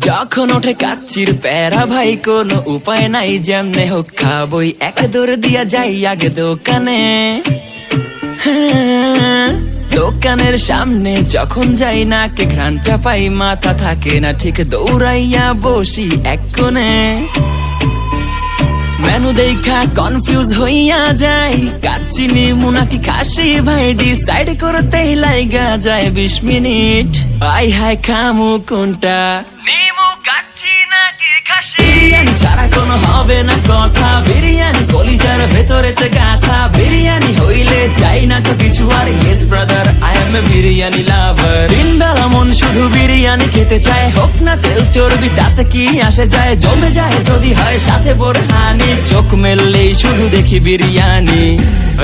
যখন ওঠে কাচ্চির প্যারা ভাই কোন উপায় নাই যেমনে হোক খাবই। এক দৌড় দিয়া যাই আগে দোকানে। হ্যাঁ, দোকানের সামনে যখন যাই না কে ঘ্রানটা পাই মাথা থাকে না ঠিক দৌড়াইয়া বসি এক কোণে। মেনু দেখা কনফিউজ হইয়া যায়। কাচ্চিনি মুনাকি খাসি ভাই ডিসাইড করতেই লাইগা যায় বিশ মিনিট। আই হাই খামু কোনটা? নিমু নাকি খাসি? বিরিয়ানি ছাড়া কোনো হবে না কথা। বিরিয়ানি কলিজার ভেতরেতে গাথা। বিরিয়ানি হইলে চাই না তো কিছু। আর yes brother I am a biryani lover দিন বেলা মন শুধু বিরিয়ানি খেতে চায়। হোক না তেল চর্বি, তাতে কি আসে যায়? জমে যায় যদি হয় সাথে বোরহানি। চোখ মেললেই শুধু দেখি বিরিয়ানি।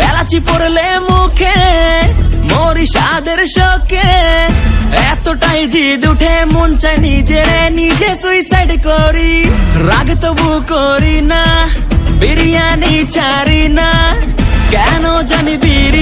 এলাচি পড়লে মুখে মরি স্বাদের শোকে। এতটাই জিদ উঠে, মন চাই নিজে নিজে সুইসাইড করি। রাগ তবু করি না, বিরিয়ানি ছাড়ি না। কেন জানি ছাড়া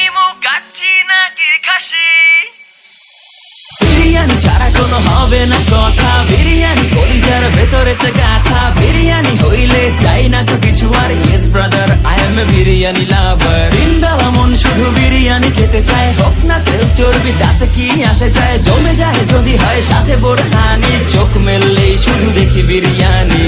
কোনো হবে না কথা। বিরিয়ানি কলিজার ভেতরে গাথা। বিরিয়ানি হইলে চাই না তো কিছু আর। Yes brother I am a biryani lover দিন মন শুধু বিরিয়ানি খেতে চায়। হোক না তেল চর্বি, তাতে কি আসে যায়? জমে যায় যদি হয় সাথে বোরহানি। চোখ মেললেই শুধু দেখি বিরিয়ানি।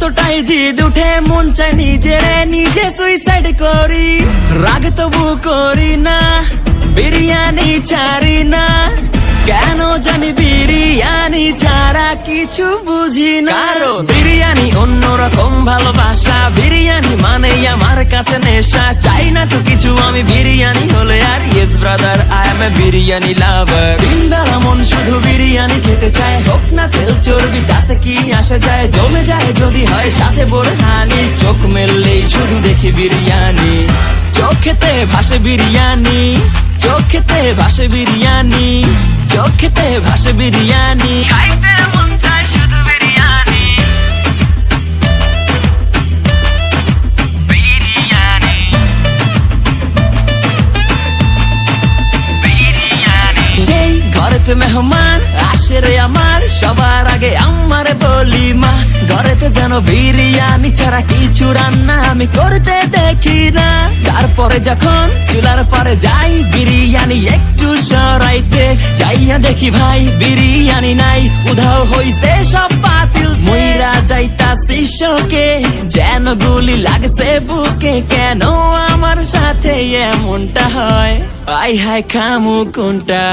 এতটাই জিদ উঠে মন চাই নিজে নিজে সুইসাইড করি। রাগ তবু করি না বিরিয়ানি ছাড়ি না। কেন জানি বিরিয়ানি ছাড়া কিছু বুঝি না। বিরিয়ানি অন্যরকম ভালোবাসা বিরিয়ানি মানে আমার কাছে নেশা। চাই না তো কিছু আমি বিরিয়ানি হলে আর yes brother I am a biryani lover দিন বেলা মন শুধু বিরিয়ানি খেতে চায় হোক না তেল চর্বি আসে যায় জমে যায় যদি হয় সাথে বোরহানি। চোখ মেললেই শুধু দেখি বিরিয়ানি। চোখেতে ভাসে বিরিয়ানি চোখেতে ভাসে বিরিয়ানি চোখেতে ভাসে বিরিয়ানি। খাইতে মন চায় শুধু বিরিয়ানি। বিরিয়ানি। বিরিয়ানি। যেই ঘরেতে মেহমান আসে রে আমার সবার আগে আমার ঘরেতে যেন বিরিয়ানি ছাড়া কিছু রান্না আমি করতে দেখি না। তারপরে যখন চুলার পরে যাই, বিরিয়ানি একটু সরাইতে যাইয়া দেখি ভাই, বিরিয়ানি নাই, উধাও হইছে সব পাতিল মইরা যাইতা শিষ্যকে যেন গুলি লাগছে বুকে, কেন আমার সাথে এমনটা হয়? আই হাই খামু কোনটা?